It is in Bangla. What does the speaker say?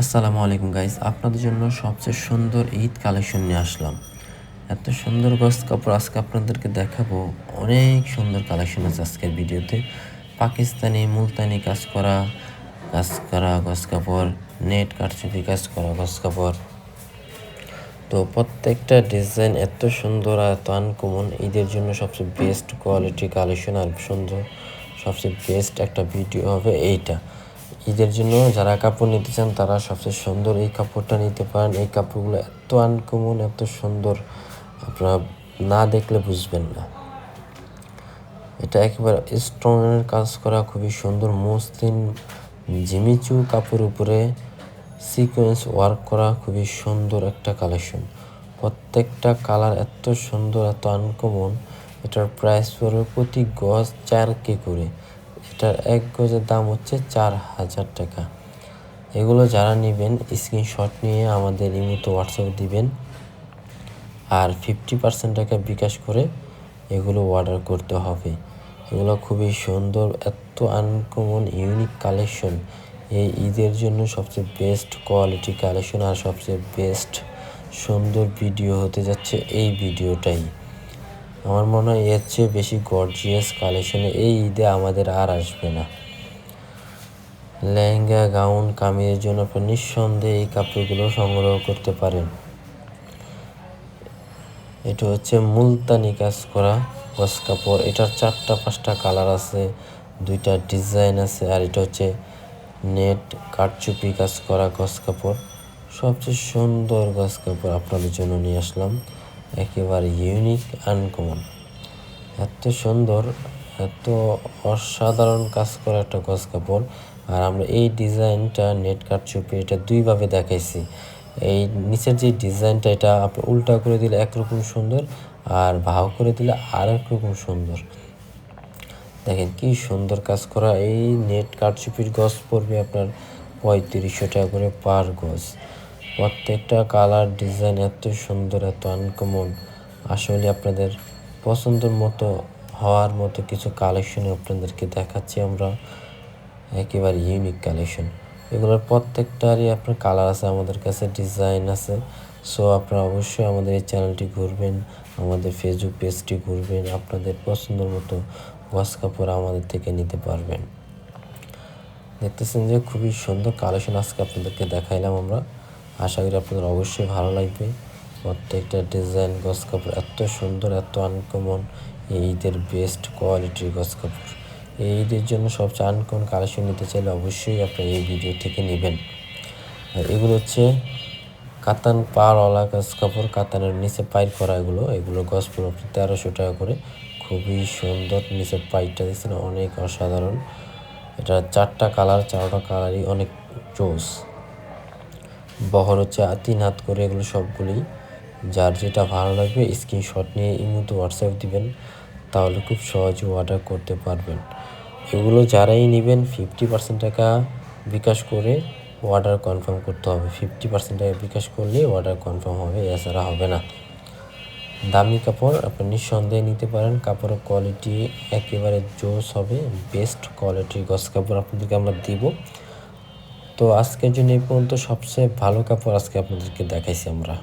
আসসালামু আলাইকুম গাইস আপনাদের জন্য সবচেয়ে সুন্দর ঈদ কালেকশন নিয়ে আসলাম। এত সুন্দর গস কাপড় আজকে আপনাদেরকে দেখাবো। অনেক সুন্দর কালেকশন আছে আজকের ভিডিওতে। পাকিস্তানি, মুলতানি কাজ করা কাজ করা গস কাপড়, নেট কারচুপি কাজ করা গস কাপড়। তো প্রত্যেকটা ডিজাইন এত সুন্দর আর এত আনকমন ঈদের জন্য সবচেয়ে বেস্ট কোয়ালিটি কালেকশন আর সুন্দর, সবচেয়ে বেস্ট একটা ভিডিও হবে এইটা। ঈদের জন্য যারা কাপড় নিতে চান, তারা সবচেয়ে সুন্দর এই কাপড়টা নিতে পারেন। এই কাপড়গুলো এত আনকমন, এত সুন্দর, আপনারা না দেখলে বুঝবেন না। এটা একেবারে স্টোনের কাজ করা, খুবই সুন্দর মসলিন জিমিচু কাপড়ের উপরে সিকোয়েন্স ওয়ার্ক করা, খুবই সুন্দর একটা কালেকশন প্রত্যেকটা কালার এত সুন্দর, এত আনকমন, এটার প্রাইস পড়বে প্রতি গজ চার কে করে। এটার এক গজের দাম হচ্ছে চার হাজার টাকা। এগুলো যারা নেবেন স্ক্রিনশট নিয়ে আমাদের ইমুতো হোয়াটসঅ্যাপে দিবেন। আর ফিফটি পার্সেন্ট টাকা বিকাশ করে এগুলো অর্ডার করতে হবে। এগুলো খুবই সুন্দর, এত আনকমন ইউনিক কালেকশন এই ঈদের জন্য সবচেয়ে বেস্ট কোয়ালিটি কালেকশন আর সবচেয়ে বেস্ট সুন্দর ভিডিও হতে যাচ্ছে এই ভিডিওটাই আমার মনে হয় এর চেয়ে বেশি গর্জিয়াস কালেকশনে এই ঈদে আমাদের আর আসবে না। লেহেঙ্গা, গাউন, কামিজের জন্য আপনি নিঃসন্দেহে এই কাপড়গুলো সংগ্রহ করতে পারেন। এটা হচ্ছে মুলতানি কাজ করা গস কাপড়। এটার চারটা, পাঁচটা কালার আছে, দুইটা ডিজাইন আছে, আর এটা হচ্ছে নেট কাঠচুপি কাজ করা গস কাপড়। সবচেয়ে সুন্দর গস কাপড় আপনাদের জন্য নিয়ে আসলাম। একেবারে ইউনিক আনকমন এত সুন্দর, এত অসাধারণ কাজ করা একটা গস কাপড়। আর আমরা এই ডিজাইনটা নেট কাটচুপি এটা দুইভাবে দেখাইছি। এই নিচের যে ডিজাইনটা, এটা আপনি উল্টা করে দিলে একরকম সুন্দর আর ভাও করে দিলে আর রকম সুন্দর। দেখেন কি সুন্দর কাজ করা এই নেট কাটচুপির গজ পড়বে আপনার পঁয়ত্রিশশো টাকা করে পার গজ প্রত্যেকটা কালার ডিজাইন এত সুন্দর, এত আনকমন আসলে আপনাদের পছন্দের মতো, হওয়ার মতো কিছু কালেকশন আপনাদেরকে দেখাচ্ছি আমরা। একেবারে ইউনিক কালেকশন এগুলোর প্রত্যেকটারই আপনার কালার আছে, আমাদের কাছে ডিজাইন আছে। সো আপনারা অবশ্যই আমাদের এই চ্যানেলটি ঘুরবেন, আমাদের ফেসবুক পেজটি ঘুরবেন, আপনাদের পছন্দের মতো গস কাপড় আমাদের থেকে নিতে পারবেন। দেখতেছেন যে খুবই সুন্দর কালেকশন আজকে আপনাদেরকে দেখাইলাম আমরা। আশা করি আপনাদের অবশ্যই ভালো লাগবে। প্রত্যেকটা ডিজাইন গস কাপড় এত সুন্দর, এত আনকমন এই ঈদের বেস্ট কোয়ালিটির গস কাপড়। এই ঈদের জন্য সবচেয়ে আনকমন কালেকশন নিতে চাইলে অবশ্যই আপনি এই ভিডিও থেকে নেবেন। আর এগুলো হচ্ছে কাতান পাড়ওয়ালা গস কাপড়, কাতানের নিচে পাইর করা এগুলো। এগুলো গস পড়বে তেরোশো টাকা করে। খুবই সুন্দর নিচের পাইরটা দেখছেন, অনেক অসাধারণ। এটা চারটা কালার চারটা কালারই অনেক চোস। বহর হচ্ছে তিন হাত করে এগুলো সবগুলি। যার যেটা ভালো লাগবে স্ক্রিনশট নিয়ে ইমুতে হোয়াটসঅ্যাপ দিবেন, তাহলে খুব সহজে অর্ডার করতে পারবেন। এগুলো যারাই নেবেন ফিফটি পার্সেন্ট টাকা বিকাশ করে অর্ডার কনফার্ম করতে হবে। ফিফটি পার্সেন্ট টাকা বিকাশ করলে অর্ডার কনফার্ম হবে, এছাড়া হবে না। দামি কাপড় আপনি নিঃসন্দেহে নিতে পারেন। কাপড়ের কোয়ালিটি একেবারে জোস হবে বেস্ট কোয়ালিটির গস কাপড় আপনাদেরকে আমরা দিব। তো আজকের জন্য এই পর্যন্ত। সবচেয়ে ভালো কাপড় আজকে আপনাদেরকে দেখাইছি আমরা।